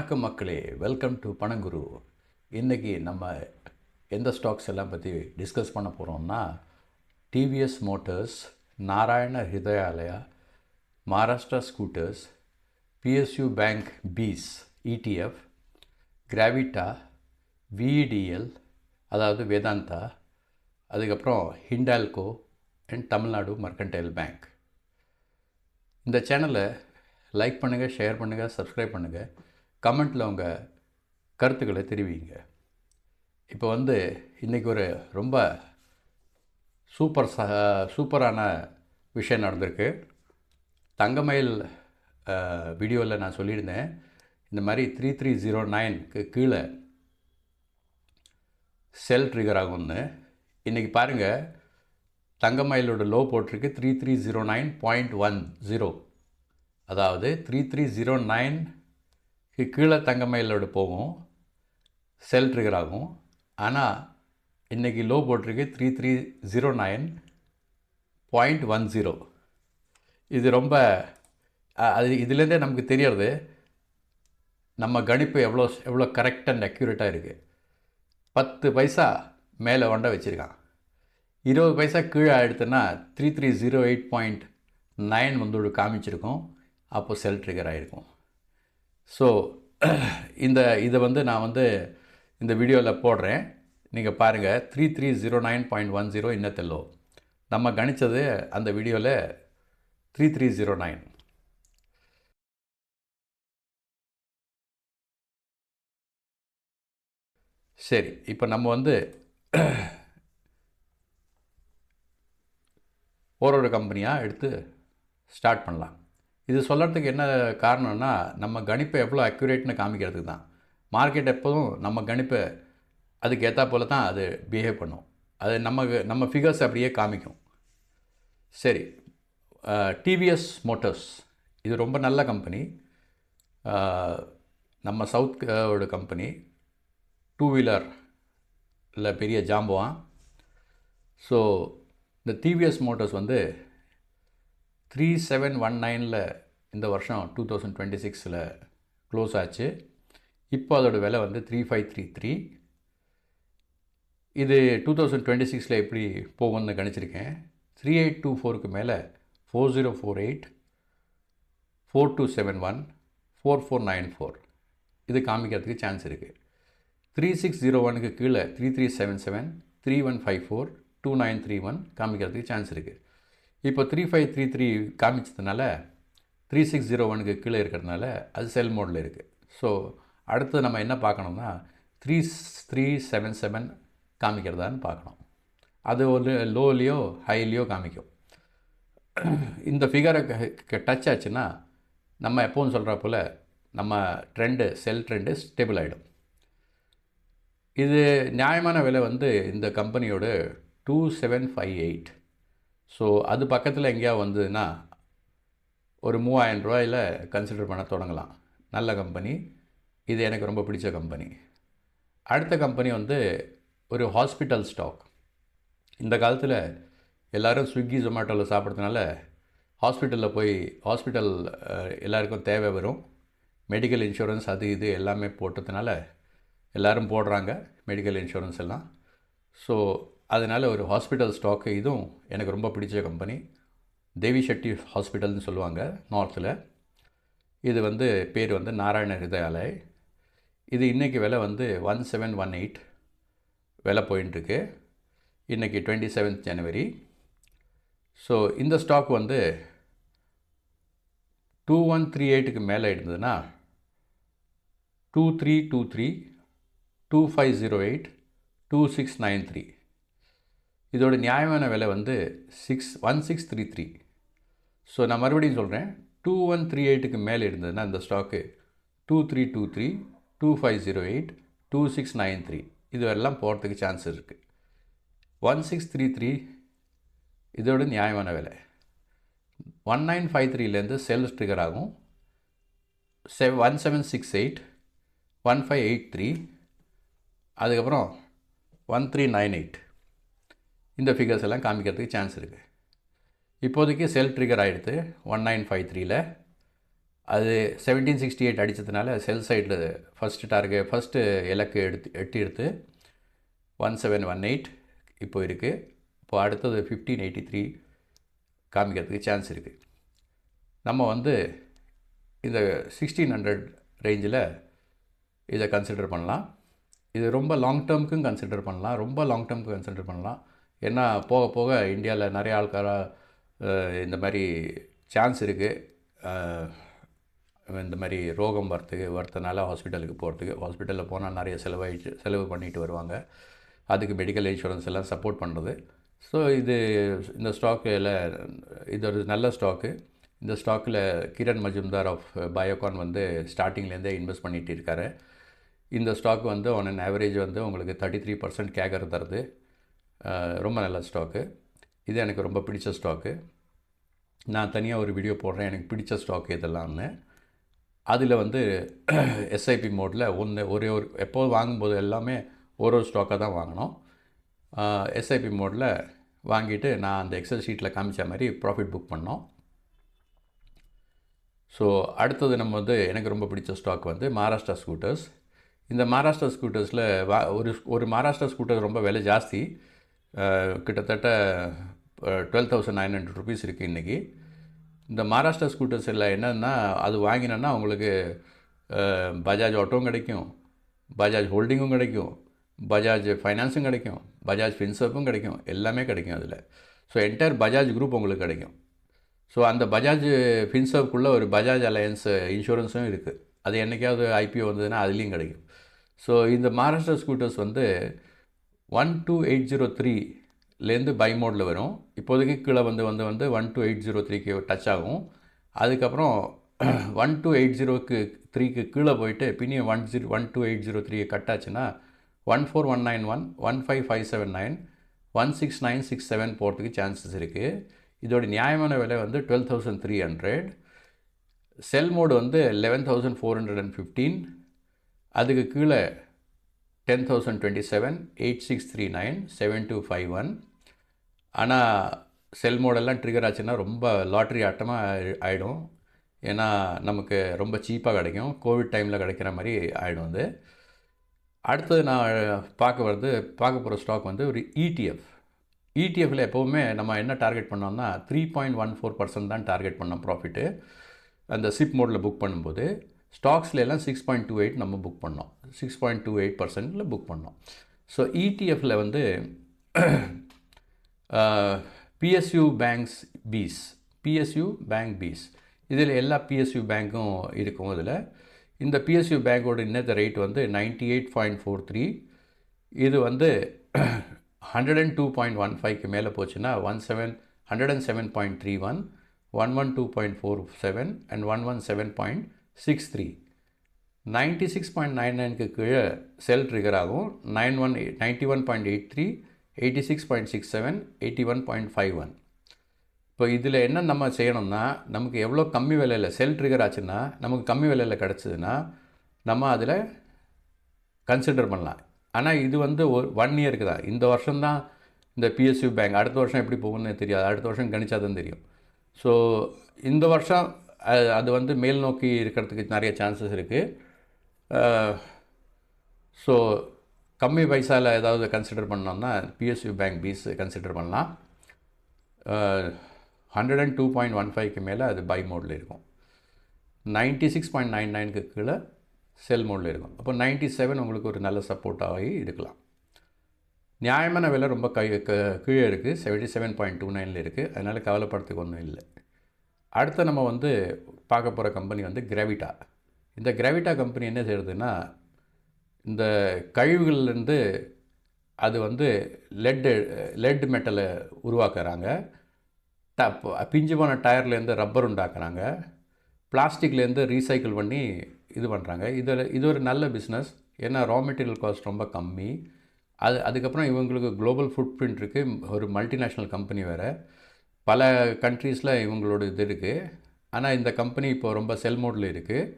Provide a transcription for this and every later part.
வணக்கம் மக்களே. Welcome to பணங்குரு இன்றைக்கி நம்ம எந்த ஸ்டாக்ஸ் எல்லாம் பற்றி டிஸ்கஸ் பண்ண போகிறோம்னா TVS Motors Narayana Hrudayalaya Maharashtra scooters PSU bank BeES ETF Gravita VEDL அதாவது வேதாந்தா அதுக்கப்புறம் Hindalco and Tamil Nadu Mercantile Bank இந்த சேனலை லைக் பண்ணுங்கள் ஷேர் பண்ணுங்கள் சப்ஸ்கிரைப் பண்ணுங்கள் கமெண்ட்டில் உங்கள் கருத்துக்களை தெரிவிங்க. இப்போ வந்து இன்றைக்கி ஒரு ரொம்ப சூப்பர் ச சூப்பரான விஷயம் நடந்திருக்கு. தங்கமயில் வீடியோவில் நான் சொல்லியிருந்தேன். இந்த மாதிரி த்ரீ த்ரீ ஜீரோ நைனுக்கு கீழே செல் ட்ரிகர் ஆகும்னு. இன்றைக்கி பாருங்கள் தங்கமயிலோட லோ போட்டிருக்கு three three zero nine point one zero அதாவது த்ரீ த்ரீ ஜீரோ நைன் கீழே தங்கமயிலோட போகும். செல் ட்ரிகர் ஆகும். ஆனால் இன்றைக்கி லோ போட்டிருக்கு three three zero nine point one zero இது ரொம்ப அது இதுலேருந்தே நமக்கு தெரியறது நம்ம கணிப்பு எவ்வளோ எவ்வளோ கரெக்ட் அண்ட் அக்யூரேட்டாக இருக்குது பத்து பைசா மேலே ஒண்டை வச்சுருக்கான். இருபது பைசா கீழே எடுத்தோன்னா three three zero eight point nine வந்து காமிச்சிருக்கும். அப்போ செல் ட்ரிகர் ஆகிருக்கும் ஸோ இந்த இதை வந்து நான் வந்து இந்த வீடியோவில் போடுறேன். நீங்கள் பாருங்கள் three three zero nine point one zero இன்னத்தெல்லோ. நம்ம கணித்தது அந்த வீடியோவில் த்ரீ த்ரீ ஜீரோ நைன் சரி இப்போ நம்ம வந்து ஒரு ஒரு கம்பெனியாக எடுத்து ஸ்டார்ட் பண்ணலாம். இது சொல்கிறதுக்கு என்ன காரணம்னா நம்ம கணிப்பை எவ்வளோ அக்யூரேட்னு காமிக்கிறதுக்கு தான். மார்க்கெட் எப்போதும் நம்ம கணிப்பை அதுக்கு ஏற்றா போல தான் அது பிஹேவ் பண்ணும். அது நம்ம நம்ம ஃபிகர்ஸ் அப்படியே காமிக்கும். சரி. டிவிஎஸ் மோட்டர்ஸ் இது ரொம்ப நல்ல கம்பெனி நம்ம சவுத் ஓட கம்பெனி டூ வீலர் இல்லை பெரிய ஜாம்புவான். ஸோ இந்த டிவிஎஸ் மோட்டர்ஸ் வந்து த்ரீ செவன் ஒன் நைனில் இந்த வருஷம் டூ தௌசண்ட் டுவெண்ட்டி சிக்ஸில் க்ளோஸ் ஆச்சு. இப்போ அதோடய விலை வந்து த்ரீ ஃபைவ் த்ரீ த்ரீ இது டூ தௌசண்ட் டுவெண்ட்டி சிக்ஸில் எப்படி போகும்னு கணிச்சிருக்கேன். த்ரீ எயிட் டூ ஃபோருக்கு மேலே four zero four eight four two seven one four four nine four இது காமிக்கிறதுக்கு சான்ஸ் இருக்குது த்ரீ சிக்ஸ் ஜீரோ ஒனுக்கு கீழே three three seven seven three one five four two nine three one காமிக்கிறதுக்கு chance இருக்குது இப்போ த்ரீ ஃபைவ் த்ரீ த்ரீ காமிச்சதுனால three six zero ஒனுக்கு கீழே இருக்கிறதுனால அது செல் மோடில் இருக்குது ஸோ அடுத்து நம்ம என்ன பார்க்கணும்னா த்ரீ த்ரீ செவன் செவன் காமிக்கிறதான்னு பார்க்கணும். அது ஒரு லோலேயோ ஹைலேயோ காமிக்கும். இந்த ஃபிகரை டச் ஆச்சுன்னா நம்ம எப்போவும் சொல்கிற போல் நம்ம ட்ரெண்டு செல் ட்ரெண்டு ஸ்டேபிள் ஆகிடும் இது நியாயமான விலை வந்து இந்த கம்பெனியோட two seven five eight so அது பக்கத்தில் எங்கேயா வந்ததுன்னா ஒரு மூவாயிரம் ரூபாயில் கன்சிடர் பண்ண தொடங்கலாம். நல்ல கம்பெனி இது எனக்கு ரொம்ப பிடிச்ச கம்பெனி அடுத்த கம்பெனி வந்து ஒரு ஹாஸ்பிட்டல் ஸ்டாக் இந்த காலத்தில் எல்லோரும் ஸ்விக்கி ஜொமேட்டோவில் சாப்பிட்றதுனால ஹாஸ்பிட்டலில் போய் ஹாஸ்பிட்டல் எல்லாருக்கும் தேவை வரும். மெடிக்கல் இன்சூரன்ஸ் அது இது எல்லாமே போட்டதுனால எல்லோரும் போடுறாங்க. மெடிக்கல் இன்சூரன்ஸ் எல்லாம். ஸோ அதனால் ஒரு ஹாஸ்பிட்டல் ஸ்டாக்கு இதுவும் எனக்கு ரொம்ப பிடிச்ச கம்பெனி தேவி ஷெட்டி ஹாஸ்பிட்டல்னு சொல்லுவாங்க நார்த்தில் இது வந்து பேர் வந்து நாராயண ஹிருதயாலய். இது இன்றைக்கி விலை வந்து ஒன் செவன் ஒன் எயிட் விலை போயின்ட்டுருக்கு இன்றைக்கி டுவெண்ட்டி செவன்த் ஜனவரி ஸோ இந்த ஸ்டாக் வந்து டூ ஒன் த்ரீ எயிட்டுக்கு மேலே இருந்ததுன்னா two three two three two five zero eight two six nine three இதோட நியாயமான விலை வந்து six one six three three so நான் மறுபடியும் சொல்கிறேன் டூ ஒன் த்ரீ எயிட்டுக்கு மேலே இருந்ததுன்னா இந்த stock two three two three two five zero eight two six nine three இது எல்லாம் போகிறதுக்கு சான்ஸ் இருக்குது ஒன் சிக்ஸ் த்ரீ த்ரீ இதோட நியாயமான விலை. ஒன் நைன் ஃபைவ் த்ரீலேருந்து செல் ட்ரிகர் ஆகும். செவ் one seven six eight one five eight three அதுக்கப்புறம் ஒன் த்ரீ நைன் எயிட் இந்த ஃபிகர்ஸ் எல்லாம் காமிக்கிறதுக்கு சான்ஸ் இருக்குது இப்போதைக்கு செல் ட்ரிகர் ஆகிடுது ஒன் நைன் ஃபைவ் த்ரீல அது செவன்டீன் சிக்ஸ்டி எயிட் அடித்ததுனால செல் சைடில் ஃபஸ்ட்டு டார்கெட் ஃபஸ்ட்டு இலக்கு எடுத்து எட்டி எடுத்து ஒன் செவன் ஒன் எயிட் இப்போ இருக்குது இப்போ அடுத்தது ஃபிஃப்டீன் எயிட்டி த்ரீ காமிக்கிறதுக்கு சான்ஸ் இருக்குது நம்ம வந்து இந்த சிக்ஸ்டீன் ஹண்ட்ரட் ரேஞ்சில் இதை கன்சிடர் பண்ணலாம். இது ரொம்ப லாங் டேர்முக்கும் கன்சிடர் பண்ணலாம். ரொம்ப லாங் டேர்முக்கு கன்சிடர் பண்ணலாம். ஏன்னா போக போக இந்தியாவில் நிறைய ஆள்காராக இந்த மாதிரி சான்ஸ் இருக்குது இந்த மாதிரி ரோகம் வரத்துக்கு வரத்துனால ஹாஸ்பிட்டலுக்கு போகிறதுக்கு ஹாஸ்பிட்டலில் போனால் நிறைய செலவாயிடுச்சு செலவு பண்ணிட்டு வருவாங்க. அதுக்கு மெடிக்கல் இன்சூரன்ஸ் எல்லாம் சப்போர்ட் பண்ணுறது ஸோ இது இந்த ஸ்டாக்கில் இது ஒரு நல்ல ஸ்டாக்கு இந்த ஸ்டாக்கில் கிரண் மஜும்தார் ஆஃப் பயோகான் வந்து ஸ்டார்டிங்லேருந்தே இன்வெஸ்ட் பண்ணிகிட்டு இருக்காரு. இந்த ஸ்டாக் வந்து ஆன் அன் ஆவரேஜ் வந்து உங்களுக்கு தேர்ட்டி த்ரீ பர்சன்ட் கேகர் தருது. ரொம்ப நல்ல ஸ்டாக்கு. இது எனக்கு ரொம்ப பிடிச்ச ஸ்டாக்கு. நான் தனியாக ஒரு வீடியோ போடுறேன். எனக்கு பிடிச்ச ஸ்டாக் இதெல்லாம்னு அதில் வந்து எஸ்ஐபி மோடில் ஒன்று ஒரே ஒரு எப்போது வாங்கும்போது எல்லாமே ஒரு ஒரு ஸ்டாக்காக தான் வாங்கினோம் எஸ்ஐபி மோடில் வாங்கிட்டு நான் அந்த எக்ஸல் ஷீட்டில் காமிச்ச மாதிரி ப்ராஃபிட் புக் பண்ணோம். ஸோ அடுத்தது நம்ம வந்து எனக்கு ரொம்ப பிடிச்ச ஸ்டாக் வந்து மகாராஷ்டிரா ஸ்கூட்டர்ஸ் இந்த மகாராஷ்டிரா ஸ்கூட்டர்ஸில் வா ஒரு ஒரு மகாராஷ்டிரா ஸ்கூட்டர் ரொம்ப விலை ஜாஸ்தி. கிட்டத்தட்ட twelve thousand nine hundred rupees இருக்குது இன்றைக்கி இந்த மகாராஷ்டிரா ஸ்கூட்டர்ஸில் என்னென்னா அது வாங்கினோன்னா உங்களுக்கு பஜாஜ் ஆட்டோவும் கிடைக்கும் பஜாஜ் ஹோல்டிங்கும் கிடைக்கும் பஜாஜ் ஃபைனான்ஸும் கிடைக்கும் பஜாஜ் ஃபின்சப்பும் கிடைக்கும் எல்லாமே கிடைக்கும் அதில். ஸோ என்டையர் பஜாஜ் குரூப் உங்களுக்கு கிடைக்கும். ஸோ அந்த பஜாஜ் ஃபின்சப்புக்குள்ளே ஒரு பஜாஜ் அலையன்ஸ் இன்சூரன்ஸும் இருக்குது அது என்றைக்காவது ஐபிஓ வந்ததுன்னா அதுலேயும் கிடைக்கும். ஸோ இந்த மகாராஷ்டிரா ஸ்கூட்டர்ஸ் வந்து ஒன் டூ எயிட் ஜீரோ த்ரீலேருந்து பை மோடில் வரும். இப்போதைக்கு கீழே வந்து வந்து வந்து ஒன் டூ எயிட் ஜீரோ த்ரீக்கு டச் ஆகும். அதுக்கப்புறம் ஒன் டூ எயிட் ஜீரோக்கு த்ரீக்கு கீழே போயிட்டு பின்னியும் one zero one two eight zero three cut ஆச்சுன்னா one four one nine one one five five seven nine one six nine six seven போகிறதுக்கு chances இருக்குது இதோட நியாயமான விலை வந்து twelve thousand three hundred sell mode வந்து eleven thousand four hundred and fifteen அதுக்கு கீழே ten thousand twenty seven eight six three nine seven two five one ஆனால் செல் மோடெல்லாம் ட்ரிகர் ஆச்சுன்னா ரொம்ப லாட்ரி ஆட்டமாக ஆகிடும் ஏன்னா நமக்கு ரொம்ப சீப்பாக கிடைக்கும். கோவிட் டைமில் கிடைக்கிற மாதிரி ஆகிடும் அது. அடுத்தது நான் பார்க்க வர்றது பார்க்க போகிற ஸ்டாக் வந்து ஒரு இடிஎஃப் இடிஎஃப்பில் எப்போவுமே நம்ம என்ன டார்கெட் பண்ணோம்னா three point one four percent தான் டார்கெட் பண்ணோம் ப்ராஃபிட்டு அந்த சிப் மோடில் புக் பண்ணும்போது ஸ்டாக்ஸில் எல்லாம் சிக்ஸ் பாயிண்ட் டூ எயிட் நம்ம புக் பண்ணோம். சிக்ஸ் பாயிண்ட் டூ எயிட் பர்சன்டில் புக் பண்ணோம். ஸோ இடிஎஃப்பில் வந்து PSU banks bees PSU bank bees இதில் எல்லா பிஎஸ்யூ பேங்க்கும் இருக்கும் இதில். இந்த பிஎஸ்யூ பேங்கோட இன்னத்த ரேட் வந்து ninety eight point four three இது வந்து hundred and two point one ஃபைவ்க்கு மேலே போச்சுன்னா one seven hundred and seven point three one one one two point four seven and one one seven point six three ninety six point nine நைனுக்கு கீழே sell trigger ஆகும். Nine one ninety one point eight three eighty six point six seven eighty one point five one இப்போ இதில் என்ன நம்ம செய்யணும்னா நமக்கு எவ்வளோ கம்மி விலையில் செல் ட்ரிகர் ஆச்சுன்னா நமக்கு கம்மி விலையில் கிடச்சிதுன்னா நம்ம அதில் கன்சிடர் பண்ணலாம். ஆனால் இது வந்து ஒரு ஒன் இயருக்கு தான். இந்த வருஷம்தான் இந்த பிஎஸ்யூ பேங்க் அடுத்த வருஷம் எப்படி போகும்னு தெரியாது. அடுத்த வருஷம் கணிச்சா தான் தெரியும். ஸோ இந்த வருஷம் அது வந்து மேல் நோக்கி இருக்கிறதுக்கு நிறைய சான்சஸ் இருக்குது ஸோ கம்மி பைசாவில் ஏதாவது கன்சிடர் பண்ணோம்னா பிஎஸ்யூ பேங்க் பீஸ் கன்சிடர் பண்ணலாம். Hundred and two point one ஃபைவ்க்கு மேலே அது பை மோடில் இருக்கும். நைன்ட்டி சிக்ஸ் பாயிண்ட் நைன் நைனுக்கு கீழே செல் மோடில் இருக்கும். அப்போ நைன்ட்டி செவன் உங்களுக்கு ஒரு நல்ல சப்போர்ட்டாகி இருக்கலாம். நியாயமான விலை ரொம்ப கை க கீழே இருக்குது செவன்ட்டி செவன் பாயிண்ட் டூ நைனில் இருக்குது அதனால் கவலைப்படுறதுக்கு ஒன்றும் இல்லை. அடுத்து நம்ம வந்து பார்க்க போகிற கம்பெனி வந்து கிராவிட்டா இந்த கிராவிட்டா கம்பெனி என்ன செய்கிறதுன்னா இந்த கழிவுகள்லேருந்து அது வந்து லெட்டு லெட் மெட்டலை உருவாக்குறாங்க. ட பிஞ்சு போன டயர்லேருந்து ரப்பர் உண்டாக்குறாங்க. பிளாஸ்டிக்லேருந்து ரீசைக்கிள் பண்ணி இது பண்ணுறாங்க இதில் இது ஒரு நல்ல பிஸ்னஸ் ஏன்னா ரா மெட்டீரியல் காஸ்ட் ரொம்ப கம்மி. அது அதுக்கப்புறம் இவங்களுக்கு குளோபல் ஃபுட் பிரிண்ட் இருக்குது ஒரு மல்டிநேஷ்னல் கம்பெனி வேறு. பல கண்ட்ரீஸில் இவங்களோட இது இருக்குது ஆனால் இந்த கம்பெனி இப்போ ரொம்ப செல் மோடில் இருக்குது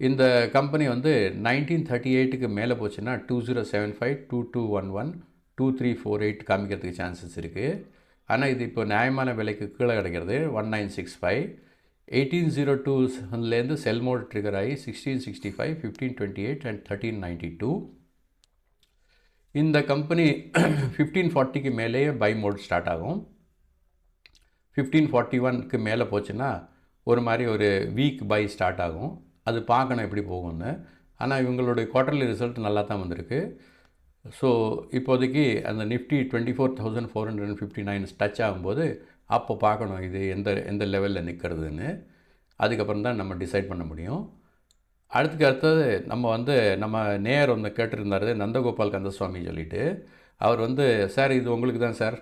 இந்த கம்பெனி வந்து நைன்டீன் தேர்ட்டி எயிட்டுக்கு மேலே போச்சுன்னா two zero seven five two two one one two three four eight காமிக்கிறதுக்கு சான்சஸ் இருக்குது ஆனால் இது இப்போ நியாயமான விலைக்கு கீழே கிடைக்கிறது one nine six five eighteen zero டூலேருந்து செல் மோட் ட்ரிகர் ஆகி sixteen sixty five fifteen twenty eight and thirteen ninety two இந்த கம்பெனி ஃபிஃப்டீன் ஃபார்ட்டிக்கு மேலேயே பை மோட் ஸ்டார்ட் ஆகும். ஃபிஃப்டீன் ஃபார்ட்டி ஒன்க்கு மேலே போச்சுன்னா ஒரு மாதிரி ஒரு வீக் பை ஸ்டார்ட் ஆகும். அது பார்க்கணும் எப்படி போகும்னு. ஆனால் இவங்களுடைய குவார்டர்லி ரிசல்ட் நல்லா தான் வந்திருக்கு. ஸோ இப்போதைக்கு அந்த Nifty twenty four thousand four hundred and fifty nine touch ஆகும்போது அப்போ பார்க்கணும் இது எந்த எந்த லெவலில் நிற்கிறதுன்னு அதுக்கப்புறம் தான் நம்ம டிசைட் பண்ண முடியும். அடுத்துக்கு அடுத்தது நம்ம வந்து நம்ம நேயர் வந்து கேட்டிருந்தார் நந்தகோபால் கந்தசுவாமி சொல்லிட்டு. அவர் வந்து சார் இது உங்களுக்கு தான் சார்.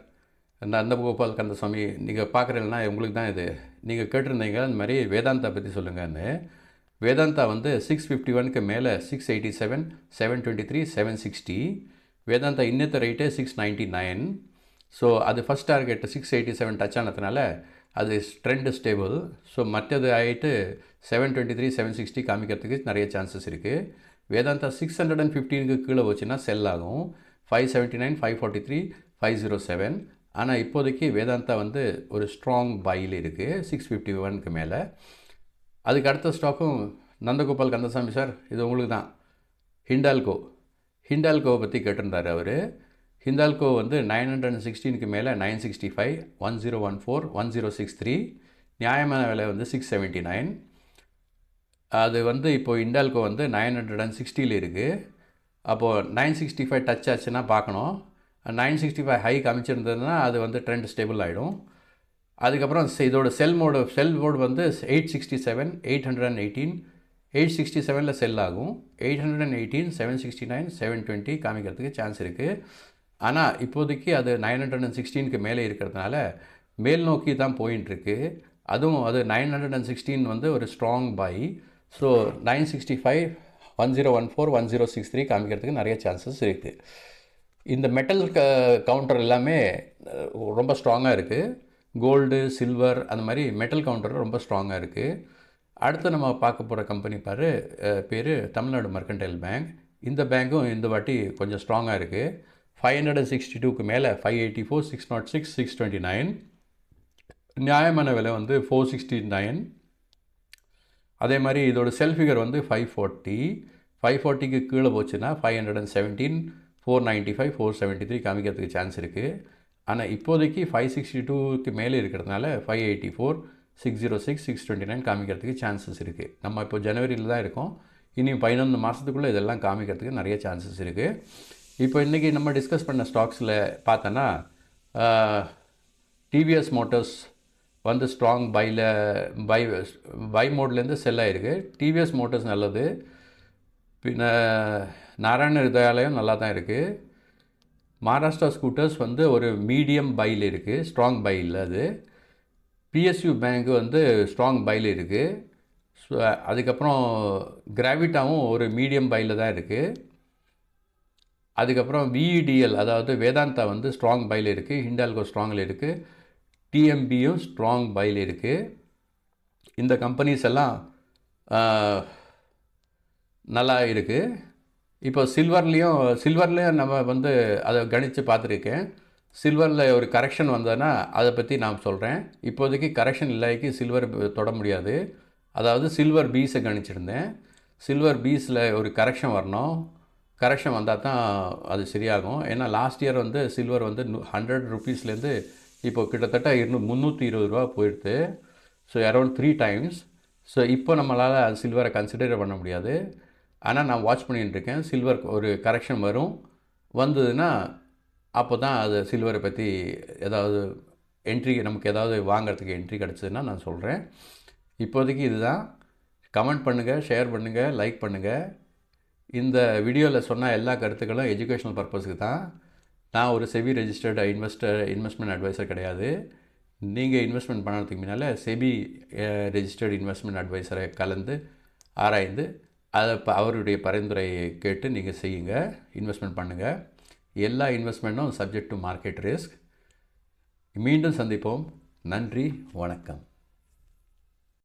நந்தகோபால் கந்தசுவாமி நீங்கள் பார்க்குறீங்கன்னா உங்களுக்கு தான் இது. நீங்கள் கேட்டிருந்தீங்க அந்த மாதிரி வேதாந்தா பற்றி சொல்லுங்கன்னு. வேதாந்தா வந்து சிக்ஸ் ஃபிஃப்டி ஒனுக்கு மேலே six eighty seven seven twenty three seven sixty Vedanta இன்னத்த rate six ninety nine so அது first target six eighty seven touch ஆனதுனால அது ட்ரெண்டு ஸ்டேபிள் ஸோ மற்றது ஆகிட்டு seven twenty three seven sixty காமிக்கிறதுக்கு நிறைய சான்சஸ் இருக்குது வேதாந்தா சிக்ஸ் ஹண்ட்ரட் அண்ட் ஃபிஃப்டீனுக்கு கீழே வச்சுன்னா செல் ஆகும். Five seventy nine five forty three five zero seven ஆனால் இப்போதைக்கு வேதாந்தா வந்து ஒரு ஸ்ட்ராங் பையில் இருக்குது சிக்ஸ் ஃபிஃப்டி ஒனுக்கு மேலே. அதுக்கு அடுத்த ஸ்டாக்கும் நந்தகோபால் கந்தசாமி சார் இது உங்களுக்கு தான். ஹிண்டால்கோ. ஹிண்டால்கோவை பற்றி கேட்டிருந்தார் அவர். ஹிண்டால்கோ வந்து நைன் ஹண்ட்ரட் அண்ட் சிக்ஸ்டீனுக்கு மேலே nine sixty five one zero one four one zero six three நியாயமான விலை வந்து சிக்ஸ் செவன்ட்டி நைன் அது வந்து இப்போது இண்டால்கோ வந்து நைன் ஹண்ட்ரட் அண்ட் சிக்ஸ்டியில் இருக்குது அப்போது நைன் சிக்ஸ்டி ஃபைவ் டச் ஆச்சுன்னா பார்க்கணும். நைன் சிக்ஸ்டி ஃபைவ் ஹை காமிச்சிருந்ததுன்னா அது வந்து ட்ரெண்ட் ஸ்டேபிள் ஆகிடும் அதுக்கப்புறம் இதோட செல் மோடு செல் மோடு வந்து eight sixty seven eight hundred and eighteen eight sixty செவனில் செல் ஆகும். Eight hundred and eighteen seven sixty nine seven twenty காமிக்கிறதுக்கு சான்ஸ் இருக்குது ஆனால் இப்போதைக்கு அது நைன் ஹண்ட்ரட் அண்ட் சிக்ஸ்டீனுக்கு மேலே இருக்கிறதுனால மேல் நோக்கி தான் போயின்ட்டுருக்கு அதுவும் அது நைன் ஹண்ட்ரட் அண்ட் சிக்ஸ்டீன் வந்து ஒரு strong buy so nine sixty five one zero one four one zero six three காமிக்கிறதுக்கு நிறைய சான்சஸ் இருக்குது இந்த மெட்டல் க கவுண்டர் எல்லாமே ரொம்ப ஸ்ட்ராங்காக இருக்குது கோல்டு சில்வர் அந்த மாதிரி மெட்டல் கவுண்டர் ரொம்ப ஸ்ட்ராங்காக இருக்குது அடுத்து நம்ம பார்க்க போகிற கம்பெனி பாரு பேர் தமிழ்நாடு மர்கன்டைல் பேங்க் இந்த பேங்க்கும் இந்த வாட்டி கொஞ்சம் ஸ்ட்ராங்காக இருக்குது ஃபைவ் ஹண்ட்ரட் அண்ட் சிக்ஸ்டி டூக்கு மேலே five eighty four six nought six six twenty nine நியாயமான விலை வந்து ஃபோர் சிக்ஸ்டி நைன் அதே மாதிரி இதோட செல்ஃபிகர் வந்து ஃபைவ் ஃபார்ட்டி ஃபைவ் ஃபார்ட்டிக்கு கீழே போச்சுன்னா five hundred and seventeen four ninety five four seventy three காமிக்கிறதுக்கு சான்ஸ் இருக்குது ஆனால் இப்போதைக்கு ஃபைவ் சிக்ஸ்டி டூக்கு மேலே இருக்கிறதுனால five eighty four six zero six six twenty nine காமிக்கிறதுக்கு சான்சஸ் இருக்குது நம்ம இப்போ ஜனவரியில் தான் இருக்கோம். இனி பதினொன்று மாதத்துக்குள்ளே இதெல்லாம் காமிக்கிறதுக்கு நிறைய சான்சஸ் இருக்குது இப்போ இன்றைக்கி நம்ம டிஸ்கஸ் பண்ண ஸ்டாக்ஸில் பார்த்தோன்னா டிவிஎஸ் மோட்டர்ஸ் வந்து ஸ்ட்ராங் பையில் பை பை மோட்லேருந்து செல் ஆகிருக்கு டிவிஎஸ் மோட்டர்ஸ் நல்லது. பின்ன நாராயண ஹிருதயாலயம் நல்லா தான் இருக்குது மகாராஷ்டிரா ஸ்கூட்டர்ஸ் வந்து ஒரு மீடியம் பையில் இருக்குது ஸ்ட்ராங் பையில் அது. பிஎஸ்யூ பேங்க் வந்து ஸ்ட்ராங் பையில் இருக்குது ஸோ அதுக்கப்புறம் கிராவிட்டாவும் ஒரு மீடியம் பையில் தான் இருக்குது அதுக்கப்புறம் விஇடிஎல் அதாவது வேதாந்தா வந்து ஸ்ட்ராங் பையில் இருக்குது ஹிண்டால்கோ ஸ்ட்ராங்கில் இருக்குது டிஎம்பியும் ஸ்ட்ராங் பையில் இருக்குது இந்த கம்பெனிஸ் எல்லாம் நல்லா இருக்குது இப்போ சில்வர்லேயும் சில்வர்லேயும் நம்ம வந்து அதை கணித்து பார்த்துருக்கேன். சில்வரில் ஒரு கரெக்ஷன் வந்ததுன்னா அதை பற்றி நான் சொல்கிறேன் இப்போதைக்கு கரெக்ஷன் இல்லாய்க்கு சில்வர் தொட முடியாது. அதாவது சில்வர் பீஸை கணிச்சிருந்தேன். சில்வர் பீஸில் ஒரு கரெக்ஷன் வரணும். கரெக்ஷன் வந்தால் தான் அது சரியாகும். ஏன்னா லாஸ்ட் இயர் வந்து சில்வர் வந்து ஹண்ட்ரட் ருபீஸ்லேருந்து இப்போ கிட்டத்தட்ட இருநூ முந்நூற்றி இருபது ரூபா போயிடுது. So around three times so இப்போ நம்மளால் அது சில்வரை கன்சிடர் பண்ண முடியாது. ஆனால் நான் வாட்ச் பண்ணிகிட்டுருக்கேன் சில்வர் ஒரு கரெக்ஷன் வரும். வந்ததுன்னா அப்போ தான் அது சில்வரை பற்றி ஏதாவது என்ட்ரி நமக்கு ஏதாவது வாங்கிறதுக்கு என்ட்ரி கிடச்சதுன்னா நான் சொல்கிறேன் இப்போதைக்கு இதுதான். கமெண்ட் பண்ணுங்கள் ஷேர் பண்ணுங்கள் லைக் பண்ணுங்கள் இந்த வீடியோவில் சொன்ன எல்லா கருத்துக்களும் எஜுகேஷனல் பர்பஸுக்கு தான். நான் ஒரு SEBI registered investor investment advisor கிடையாது. நீங்கள் இன்வெஸ்ட்மெண்ட் பண்ணுறதுக்கு முன்னால் செபி ரெஜிஸ்டர்டு இன்வெஸ்ட்மெண்ட் அட்வைசரை கலந்து ஆராய்ந்து அதை அவருடைய பரிந்துரையை கேட்டு நீங்கள் செய்யுங்க இன்வெஸ்ட்மெண்ட் பண்ணுங்கள் எல்லா இன்வெஸ்ட்மெண்ட்டும் சப்ஜெக்ட் டு மார்க்கெட் ரிஸ்க் மீண்டும் சந்திப்போம். நன்றி வணக்கம்.